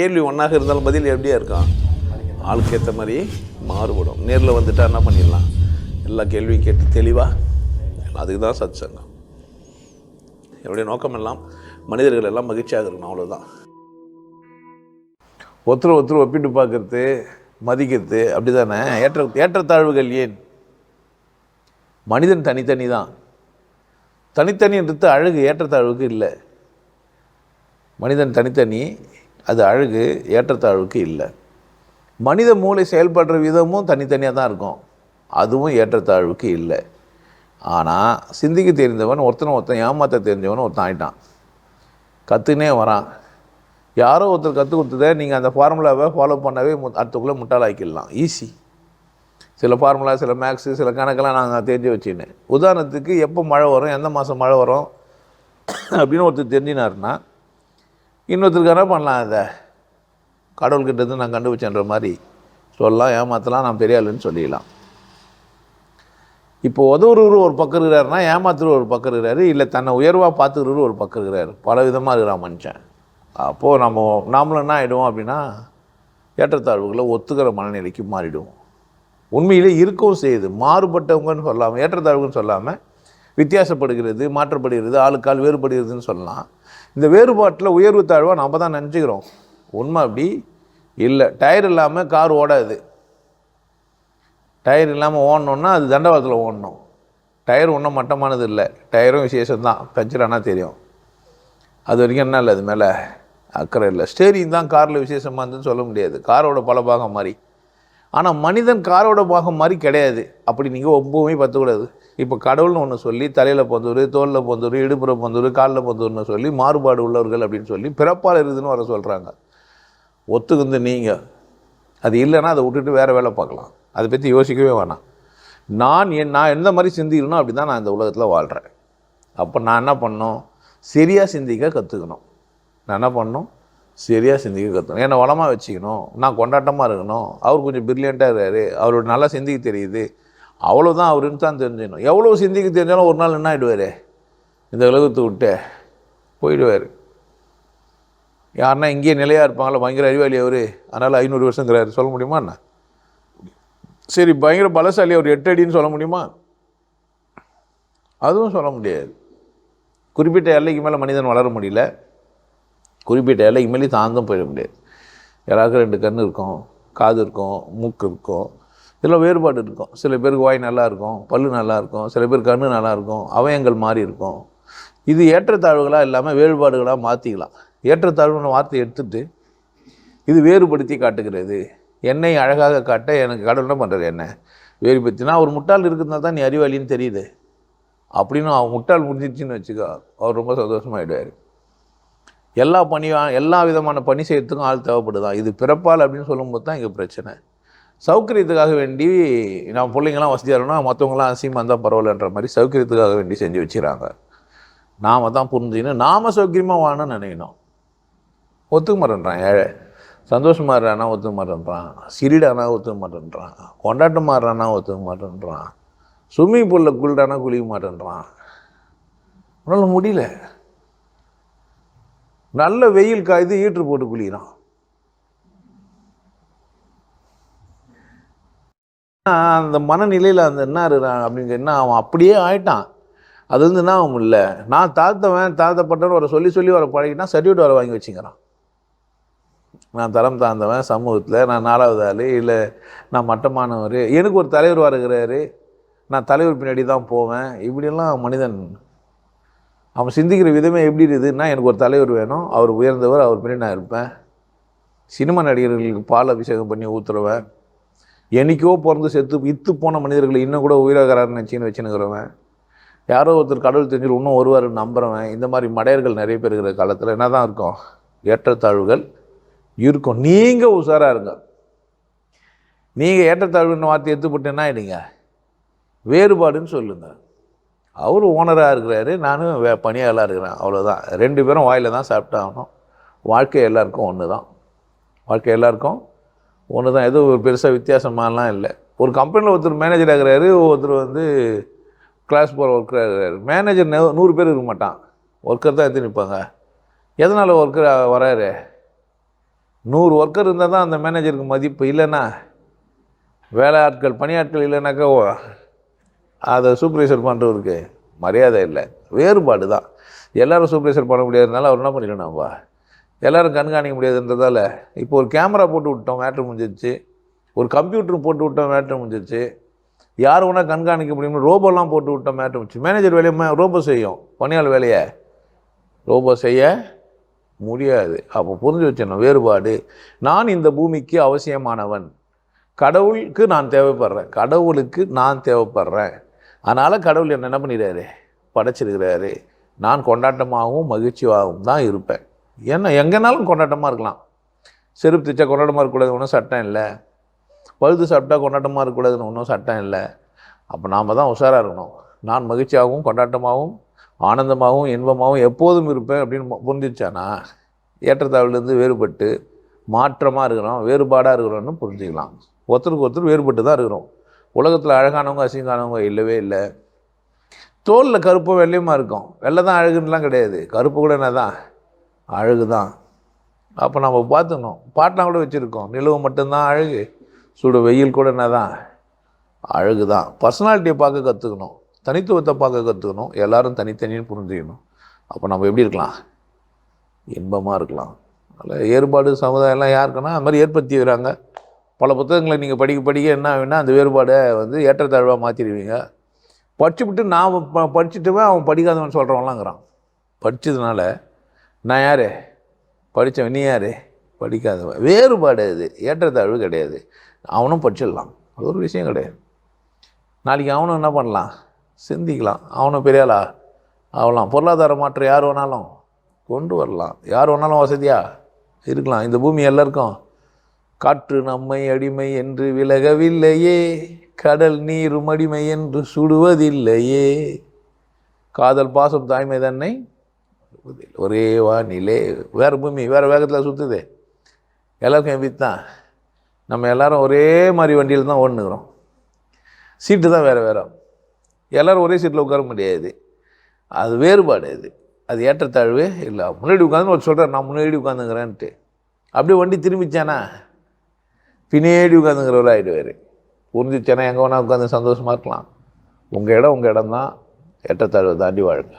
கேள்வி ஒன்றாக இருந்தாலும் பதில் எப்படியா இருக்கும்? ஆளுக்கு ஏற்ற மாதிரி மாறுபடும். நேரில் வந்துட்டா என்ன பண்ணிடலாம்? எல்லா கேள்வியும் கேட்டு தெளிவாக அதுக்கு தான் சத் சங்கம் என்னுடைய நோக்கம் எல்லாம் மனிதர்கள் எல்லாம் மகிழ்ச்சியாக இருக்கணும் அவ்வளோதான் ஒருத்தர் ஒருத்தர் ஒப்பிட்டு பார்க்கறது மதிக்கிறது அப்படி தானே ஏற்ற ஏற்றத்தாழ்வுகள் ஏன்? மனிதன் தனித்தனி தான் தனித்தனின்றது அழகு ஏற்றத்தாழ்வுக்கு இல்லை. மனிதன் தனித்தனி அது அழகு ஏற்றத்தாழ்வுக்கு இல்லை. மனித மூளை செயல்படுற விதமும் தனித்தனியாக தான் இருக்கும். அதுவும் ஏற்றத்தாழ்வுக்கு இல்லை. ஆனால் சிந்திக்க தெரிந்தவன் ஒருத்தனை ஒருத்தன் ஏமாற்ற தெரிஞ்சவன் ஒருத்தன் ஆயிட்டான். கற்றுனே வரான். யாரோ ஒருத்தர் கற்றுக் கொடுத்ததை நீங்கள் அந்த ஃபார்முலாவை ஃபாலோ பண்ணவே மு அடுத்துக்குள்ளே முட்டாளாக்கிடலாம். ஈஸி சில ஃபார்முலா சில மேக்ஸு சில கணக்கெல்லாம் நாங்கள் தெரிஞ்சு வச்சுன்னு உதாரணத்துக்கு எப்போ மழை வரும் எந்த மாதம் மழை வரும்? அப்படின்னு ஒருத்தர் தெரிஞ்சினாருன்னா இன்னொருத்தருக்கு என்ன பண்ணலாம் அதை கடவுள்கிட்ட இருந்து நான் கண்டுபிடிச்சேன்ற மாதிரி சொல்லலாம் ஏமாற்றலாம் நான் பெரிய ஆளுன்னு சொல்லிடலாம். இப்போ உதவுறவர் ஒரு பக்கம் இருக்கிறாருன்னா ஏமாத்துறவர் ஒரு பக்கம் இருக்கிறாரு இல்லை தன்னை உயர்வாக பார்த்துக்கிறவர் ஒரு பக்கம் இருக்கிறாரு. பல விதமாக இருக்கிறான் மனுஷன். அப்போது நம்ம நாமளும் என்ன ஆகிடுவோம் அப்படின்னா ஏற்றத்தாழ்வுகளை ஒத்துக்கிற மனநிலைக்கு மாறிடுவோம். உண்மையிலே இருக்கவும் செய்யுது. மாறுபட்டவங்கன்னு சொல்லாமல் ஏற்றத்தாழ்வுன்னு சொல்லாமல் வித்தியாசப்படுகிறது மாற்றப்படுகிறது ஆளுக்கால் வேறுபடுகிறதுன்னு சொல்லலாம். இந்த வேறுபாட்டில் உயர்வு தாழ்வாக நம்ம தான் நினச்சிக்கிறோம். உண்மை அப்படி இல்லை. டயர் இல்லாமல் கார் ஓடாது. டயர் இல்லாமல் ஓடணுன்னா அது தண்டவாளத்தில் ஓடணும். டயர் ஒன்றும் மட்டமானது இல்லை. டயரும் விசேஷம்தான். பஞ்சர் ஆனால் தெரியும். அது வரைக்கும் என்ன இல்லை அது மேலே? அக்கறை இல்லை. ஸ்டேரிங் தான் காரில் விசேஷமாக இருந்துன்னு சொல்ல முடியாது. காரோட பல பாகம் மாதிரி. ஆனால் மனிதன் காரோட பாகம் மாதிரி கிடையாது. அப்படி நீங்கள் ஒம்பவுமே பற்றக்கூடாது இப்போ கடவுள்னு ஒன்று சொல்லி தலையில் பொந்தூர் தோலில் பொந்தூர் இடுப்புற பொந்தூர் காலில் பொந்தூர்னு சொல்லி மாறுபாடு உள்ளவர்கள் அப்படின்னு சொல்லி பிறப்பால் இருக்குதுன்னு வர சொல்கிறாங்க ஒத்துக்குந்து நீங்கள் அது இல்லைன்னா அதை விட்டுட்டு வேறு வேலை பார்க்கலாம். அதை பற்றி யோசிக்கவே வேணாம். நான் என் நான் எந்த மாதிரி சிந்திக்கணும் அப்படி தான் நான் இந்த உலகத்தில் வாழ்கிறேன் அப்போ நான் என்ன பண்ணணும்? சரியாக சிந்திக்க கற்றுக்கணும் நான் என்ன பண்ணணும்? சரியாக சிந்திக்க கற்றுக்கணும் என்னை வளமாக வச்சுக்கணும். நான் கொண்டாட்டமாக இருக்கணும். அவர் கொஞ்சம் பிரில்லியண்ட்டாக இருக்காரு. அவரோட நல்லா சிந்திக்க தெரியுது. அவ்வளோதான் அவருன்னு தான் தெரிஞ்சிடணும். எவ்வளோ சிந்திக்க தெரிஞ்சாலும் ஒரு நாள் என்ன ஆகிடுவார் இந்த உலகத்தை விட்டு போயிடுவார். யாருன்னா இங்கேயே நிலையாக இருப்பாங்களா பயங்கர அறிவாளி அவர். அதனால் ஐநூறு வருஷங்கிறாரு. சொல்ல முடியுமா என்ன? சரி பயங்கர பலசாலி அவர் எட்டு அடின்னு சொல்ல முடியுமா? அதுவும் சொல்ல முடியாது. குறிப்பிட்ட எல்லைக்கு மேலே மனிதன் வளர முடியல. குறிப்பிட்ட எல்லைக்கு மேலே தாழ்ந்தும் போயிட முடியாது. யாராவது ரெண்டு கண் இருக்கும் காது இருக்கும் மூக்கு இருக்கும். இதில் வேறுபாடு இருக்கும். சில பேருக்கு வாய் நல்லாயிருக்கும் பல் பல்லு சில பேர் கண் நல்லாயிருக்கும் அவயங்கள் மாறி இருக்கும். இது ஏற்றத்தாழ்வுகளாக இல்லாமல் வேறுபாடுகளாக மாற்றிக்கலாம் ஏற்றத்தாழ்வுன்னு வார்த்தையை எடுத்துட்டு இது வேறுபடுத்தி காட்டுகிறது. என்னை அழகாக காட்ட எனக்கு கடவுள் என்ன பண்ணுறது என்ன வேறுபடுத்தினா அவர் முட்டாள் இருக்கிறதுனால தான் நீ அறிவாளின்னு தெரியுது. அப்படின்னு அவன் முட்டாள் முடிஞ்சிடுச்சின்னு வச்சுக்கோ அவர் ரொம்ப சந்தோஷமாகிடுவார் எல்லா பணியும் எல்லா விதமான பணி செய்யறதுக்கும் ஆள் தேவைப்படுதான். இது பிறப்பால் அப்படின்னு சொல்லும்போது தான் இங்கே பிரச்சனை. சௌகரியத்துக்காக வேண்டி நம்ம பிள்ளைங்களாம் வசதியாக இருக்கணும் மற்றவங்களாம் அசியமாக இருந்தால் பரவாயில்லன்ற மாதிரி சௌகரியத்துக்காக வேண்டி செஞ்சு வச்சுக்கிறாங்க. நாம் தான் புரிஞ்சுக்கணும். நாம் சௌகரியமாக வாழணும்னு நினைக்கணும். ஒத்துக்க மாட்டேன்றான். ஏழை. சந்தோஷமாக இருறானா ஒத்துக்க மாட்டேன்றான். சிரிடானா ஒத்துக்க மாட்டேன்றான். கொண்டாட்டமாக இருறானா ஒத்துக்க மாட்டேன்றான். ஸ்விம்மிங் பூலில் குளிடானா குளிக்க மாட்டேன்றான். உன்னால் முடியல. நல்ல வெயில் காய்து ஈட்டு போட்டு குளிக்கிறான். அந்த மனநிலையில் அந்த என்ன இருக்கிறான் அப்படிங்க என்ன அவன் அப்படியே ஆயிட்டான். அது வந்து என்ன அவன் இல்லை? நான் தாழ்த்தவன் தாழ்த்தப்பட்டவன் வர சொல்லி சொல்லி வர பழகினா சர்டிஃபிகேட் வர வாங்கி வச்சுக்கிறான். நான் தரம் தாழ்ந்தவன் சமூகத்தில் நான் நாலாவது ஆள் இல்லை நான் மட்டமானவர். எனக்கு ஒரு தலைவர் வருகிறாரு நான் தலைவர் பின்னாடி தான் போவேன். இப்படியெல்லாம் மனிதன் அவன் சிந்திக்கிற விதமே எப்படி இருக்குதுன்னா எனக்கு ஒரு தலைவர் வேணும் அவர் உயர்ந்தவர் அவர் பின்னாடி நான் இருப்பேன். சினிமா நடிகர்களுக்கு பால் அபிஷேகம் பண்ணி ஊற்றுருவேன் என்னைக்கோ பிறந்து செத்து இத்து போன மனிதர்கள் இன்னும் கூட உயிராகிறாருன்னு நினச்சின்னு வச்சுன்னுக்கிறவன். யாரோ ஒருத்தர் கடவுள் தெரிஞ்சு இன்னும் ஒருவார் நம்புறவன். இந்த மாதிரி மடையர்கள் நிறைய பேர் இருக்கிற காலத்தில் என்ன தான் இருக்கும்? ஏற்றத்தாழ்வுகள் இருக்கும். நீங்கள் உஷாராக இருங்க. நீங்கள் ஏற்றத்தாழ்வுன்னு வார்த்தை எடுத்துப்பட்டேன்னா என்ன வேறுபாடுன்னு சொல்லுங்கள் அவர் ஓனராக இருக்கிறாரு நானும் வே பணியாளாக இருக்கிறேன். அவ்வளோதான் ரெண்டு பேரும் வாயில் தான் சாப்பிட்டாகணும். வாழ்க்கை எல்லாருக்கும் ஒன்று தான் வாழ்க்கை எல்லாருக்கும் ஒன்று தான் எதுவும் ஒரு பெருசாக வித்தியாசமாலாம் இல்லை. ஒரு கம்பெனியில் ஒருத்தர் மேனேஜர் ஆகிறாரு ஒருத்தர் வந்து கிளாஸ் போகிற ஒர்க்கர் ஆகிறாரு மேனேஜர் நெ- நூறு பேர் இருக்க மாட்டான். ஒர்க்கர் தான் எடுத்து நிற்பாங்க எதனால் ஒர்க்கர் வராரு? நூறு ஒர்க்கர் இருந்தால் தான் அந்த மேனேஜருக்கு மதிப்பு இல்லைன்னா வேலை ஆட்கள் பணியாட்கள் இல்லைனாக்கா ஓ, அதை சூப்பர்வைசர் பண்ணுறவருக்கு மரியாதை இல்லை. வேறுபாடு தான். எல்லோரும் சூப்பர்வைசர் பண்ண முடியாததுனால அவர் என்ன பண்ணிடணும்ப்பா எல்லோரும் கண்காணிக்க முடியாதுன்றதால இப்போ ஒரு கேமரா போட்டு விட்டோம் மேட்ரு முடிஞ்சிருச்சு. ஒரு கம்ப்யூட்டர் போட்டு விட்டோம் மேட்ரு முடிஞ்சிருச்சு. யார் வேணால் கண்காணிக்க முடியும்னு ரோபோலாம் போட்டு விட்டோம் மேட்ரு முடிச்சு மேனேஜர் வேலையை ரோபோ செய்யும். பணியாளர் வேலையை. ரோபோ செய்ய முடியாது. அப்போ புரிஞ்சு வச்சிடணும் வேறுபாடு. நான் இந்த பூமிக்கு அவசியமானவன். கடவுளுக்கு நான் தேவைப்படுறேன். கடவுளுக்கு நான் தேவைப்படுறேன். அதனால் கடவுள் என்ன என்ன பண்ணிடுறாரு? படைச்சிருக்கிறாரு. நான் கொண்டாட்டமாகவும் மகிழ்ச்சியாகவும் தான் இருப்பேன். ஏன்னா எங்கேனாலும் கொண்டாட்டமாக இருக்கலாம். செருப்பு தைச்சா கொண்டாட்டமாக இருக்கக்கூடாது ஒன்றும் சட்டம் இல்லை. பழுது சாப்பிட்டா கொண்டாட்டமாக இருக்கக்கூடாதுன்னு ஒன்றும் சட்டம் இல்லை. அப்போ நாம் தான் உஷாராக இருக்கணும். நான் மகிழ்ச்சியாகவும் கொண்டாட்டமாகவும் ஆனந்தமாகவும் இன்பமாகவும் எப்போதும் இருப்பேன் அப்படின்னு புரிஞ்சிச்சானா ஏற்றத்தாழ்வுலேருந்து வேறுபட்டு மாற்றமாக இருக்கிறோம் வேறுபாடாக இருக்கிறோம்னு புரிஞ்சுக்கலாம். ஒருத்தருக்கு ஒருத்தர் வேறுபட்டு தான் இருக்கிறோம். உலகத்தில் அழகானவங்க அசிங்கானவங்க இல்லவே இல்லை. தோலில் கருப்பும் வெள்ளையுமா இருக்கும்? வெள்ளை தான் அழகுன்னுலாம் கிடையாது. கருப்பு கூட என்ன தான் அழகு தான் அப்போ நம்ம பார்த்துக்கணும். பாட்டெலாம் கூட வச்சுருக்கோம். நிலவு மட்டும்தான் அழகு சுடு வெயில் கூட என்ன தான் அழகு தான் பர்சனாலிட்டியை பார்க்க கற்றுக்கணும் தனித்துவத்தை பார்க்க கற்றுக்கணும் எல்லோரும் தனித்தனின்னு புரிஞ்சுக்கணும். அப்போ நம்ம எப்படி இருக்கலாம்? இன்பமாக இருக்கலாம். அதில் ஏற்பாடு சமுதாயம்லாம் யாருக்குன்னா அது மாதிரி ஏற்படுத்தி வராங்க பல புத்தகங்களை நீங்கள் படிக்க படிக்க என்ன ஆகுன்னா அந்த வேறுபாடை வந்து ஏற்றத்தாழ்வாக மாற்றிடுவீங்க படிச்சுவிட்டு நான் ப படிச்சுட்டுமே அவன் படிக்காதவன் சொல்கிறவன்லாங்கிறான் படித்ததுனால நான் யார்? படித்தவன் நீ யார்? படிக்காதவன். வேறுபாடு அது. ஏற்றத்தாழ்வு கிடையாது. அவனும் படிச்சிடலாம். அது ஒரு விஷயம் கிடையாது. நாளைக்கு அவனும் என்ன பண்ணலாம்? சிந்திக்கலாம். அவனும் பெரியாளா ஆகலாம். பொருளாதார மாற்றம் யார் வேணாலும் கொண்டு வரலாம். யார் வேணாலும் வசதியாக இருக்கலாம். இந்த பூமி எல்லாருக்கும். காற்று நம்மை அடிமை என்று விலகவில்லையே. கடல் நீரும் அடிமை என்று சுடுவதில்லையே. காதல் பாசம் தாய்மை தன்னை ஒரே வானிலே வேறு பூமி வேறு வேகத்தில் சுற்றுது எல்லாருக்கும் எப்படி தான் நம்ம எல்லாரும் ஒரே மாதிரி வண்டியில் தான் ஓடுனுக்கிறோம் சீட்டு தான் வேறு வேறு. எல்லோரும் ஒரே சீட்டில் உட்கார முடியாது. அது வேறுபாடு அது. அது ஏற்றத்தாழ்வு இல்லை. முன்னாடி உட்காந்து ஒரு சொல்கிறார் நான் முன்னாடி உட்காந்துங்கிறேன்ட்டு அப்படியே வண்டி திரும்பிச்சானா? பின்னாடி உட்காந்துங்கிறவர் ஆகிடுவார் புரிஞ்சிச்சேன்னா எங்கே வேணால் உட்காந்து சந்தோஷமாக இருக்கலாம். உங்கள் இடம் உங்கள் இடம் தான் ஏற்றத்தாழ்வை தாண்டி வாழ்க்கை